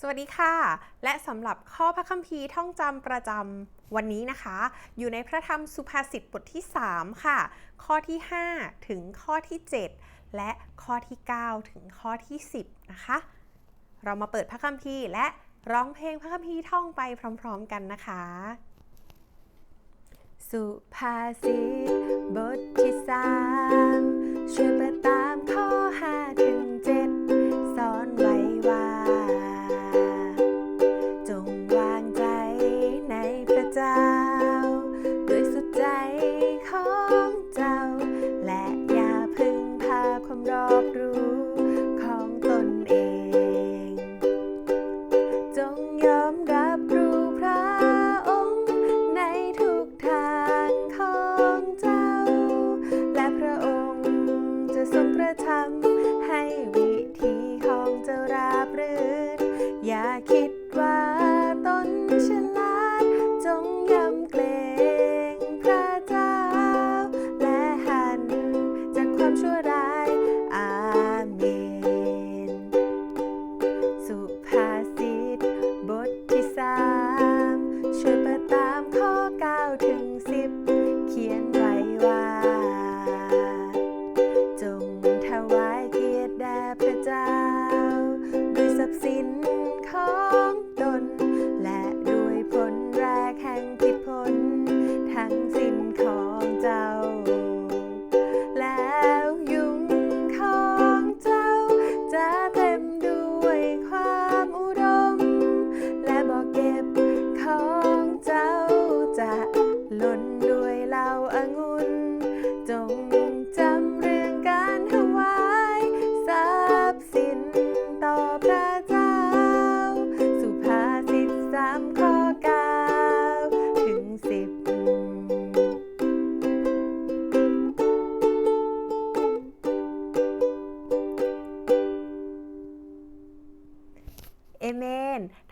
สวัสดีค่ะ และสำหรับข้อพระคัมภีร์ท่องจำประจำวันนี้นะคะ อยู่ในพระธรรมสุภาษิตบทที่ 3 ค่ะ ข้อที่ 5 ถึงข้อที่ 7 และข้อที่ 9 ถึงข้อที่ 10 นะคะ เรามาเปิดพระคัมภีร์และร้องเพลงพระคัมภีร์ท่องไปพร้อมๆกันนะคะ สุภาษิตบทที่สามช่วยเปิดตา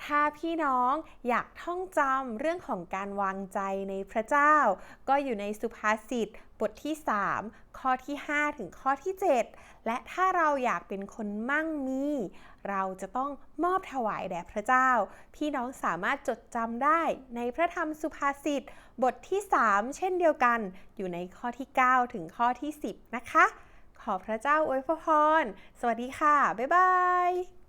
ถ้าพี่น้องอยากท่องจำเรื่องของการวางใจในพระเจ้า ก็อยู่ในสุภาษิตบทที่ 3 ข้อที่ 5 ถึงข้อที่ 7 และถ้าเราอยากเป็นคนมั่งมี เราจะต้องมอบถวายแด่พระเจ้า พี่น้องสามารถจดจำได้ในพระธรรมสุภาษิตบทที่ 3 เช่นเดียวกัน อยู่ในข้อที่ 9 ถึงข้อที่ 10 นะคะ ขอพระเจ้าอวยพร สวัสดีค่ะ บ๊ายบาย